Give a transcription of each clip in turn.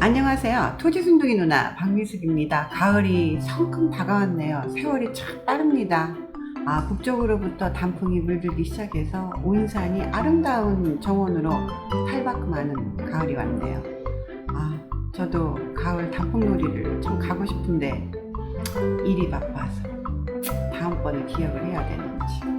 안녕하세요. 토지순둥이 누나 박미숙입니다. 가을이 성큼 다가왔네요. 세월이 참 빠릅니다. 아, 북쪽으로부터 단풍이 물들기 시작해서 온산이 아름다운 정원으로 탈바꿈하는 가을이 왔네요. 아, 저도 가을 단풍놀이를 좀 가고 싶은데 일이 바빠서 다음번에 기억을 해야 되는지.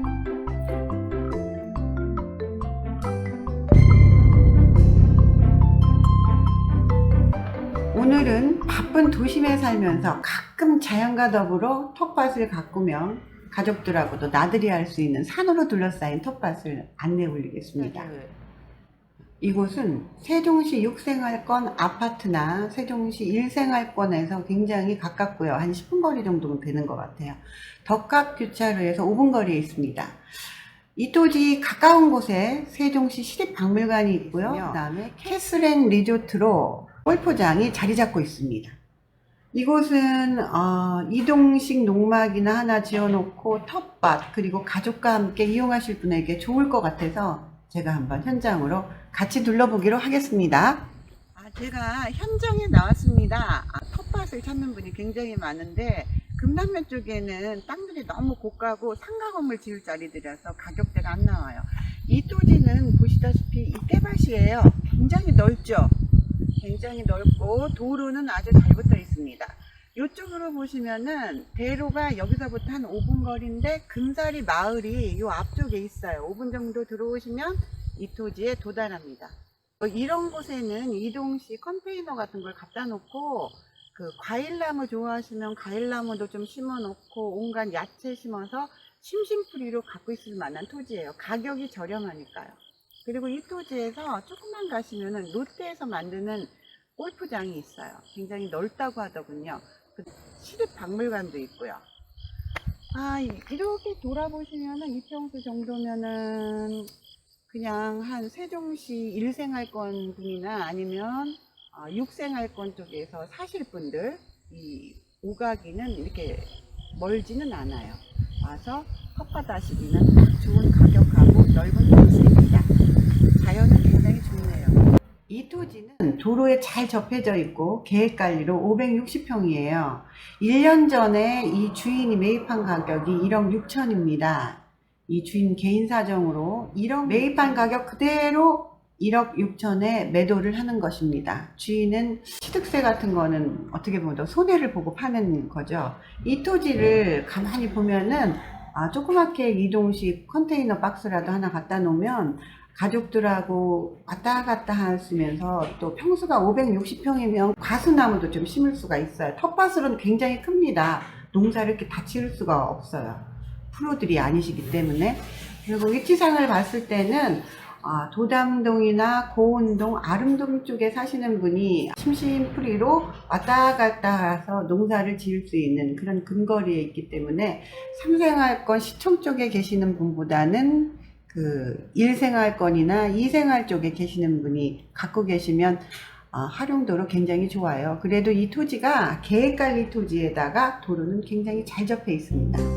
바쁜 도심에 살면서 가끔 자연과 더불어 텃밭을 가꾸며 가족들하고도 나들이 할 수 있는 산으로 둘러싸인 텃밭을 안내 올리겠습니다. 이곳은 세종시 6생활권 아파트나 세종시 1생활권에서 굉장히 가깝고요. 한 10분 거리 정도 되는 것 같아요. 덕각 교차로에서 5분 거리에 있습니다. 이 토지 가까운 곳에 세종시 시립박물관이 있고요. 그 다음에 캐슬앤 리조트로 골프장이 자리 잡고 있습니다. 이곳은 어, 이동식 농막이나 하나 지어놓고 텃밭 그리고 가족과 함께 이용하실 분에게 좋을 것 같아서 제가 한번 현장으로 같이 둘러보기로 하겠습니다. 아, 제가 현장에 나왔습니다. 아, 텃밭을 찾는 분이 굉장히 많은데 금남면 쪽에는 땅들이 너무 고가고 상가 건물 지을 자리들이라서 가격대가 안 나와요. 이 토지는 보시다시피 이 떼밭이에요. 굉장히 넓죠. 굉장히 넓고 도로는 아주 잘 붙어 있습니다. 이쪽으로 보시면은 대로가 여기서부터 한 5분 거리인데 금사리 마을이 이 앞쪽에 있어요. 5분 정도 들어오시면 이 토지에 도달합니다. 어, 이런 곳에는 이동식 컨테이너 같은 걸 갖다 놓고 그 과일나무 좋아하시면 과일나무도 좀 심어 놓고 온갖 야채 심어서 심심풀이로 갖고 있을 만한 토지예요. 가격이 저렴하니까요. 그리고 이 토지에서 조금만 가시면은 롯데에서 만드는 골프장이 있어요. 굉장히 넓다고 하더군요. 그 시립 박물관도 있고요. 아, 이- 이렇게 돌아보시면은 이평수 정도면은 그냥 한 세종시 1생활권 분이나 아니면 6생활권 쪽에서 사실 분들 이 오가기는 이렇게 멀지는 않아요. 와서 딱 좋은 가격하고 넓은 토지입니다. 자연은 굉장히 좋네요. 이 토지는 도로에 잘 접해져 있고 계획관리로 560평이에요. 1년 전에 이 주인이 매입한 가격이 1억 6천입니다. 이 주인 개인 사정으로 1억 매입한 가격 그대로 1억 6천에 매도를 하는 것입니다. 주인은 취득세 같은 거는 어떻게 보면 손해를 보고 파는 거죠. 이 토지를 가만히 보면은 아, 조그맣게 이동식 컨테이너 박스라도 하나 갖다 놓으면 가족들하고 왔다 갔다 하시면서 또 평수가 560평이면 과수나무도 좀 심을 수가 있어요. 텃밭으로는 굉장히 큽니다. 농사를 이렇게 다 지을 수가 없어요. 프로들이 아니시기 때문에. 그리고 위치상을 봤을 때는 아, 도담동이나 고운동, 아름동 쪽에 사시는 분이 심심풀이로 왔다 갔다 해서 농사를 지을 수 있는 그런 근거리에 있기 때문에 삼생활권 시청 쪽에 계시는 분보다는 그 1생활권이나 2생활 쪽에 계시는 분이 갖고 계시면 아, 활용도로 굉장히 좋아요. 그래도 이 토지가 계획관리 토지에다가 도로는 굉장히 잘 접해 있습니다.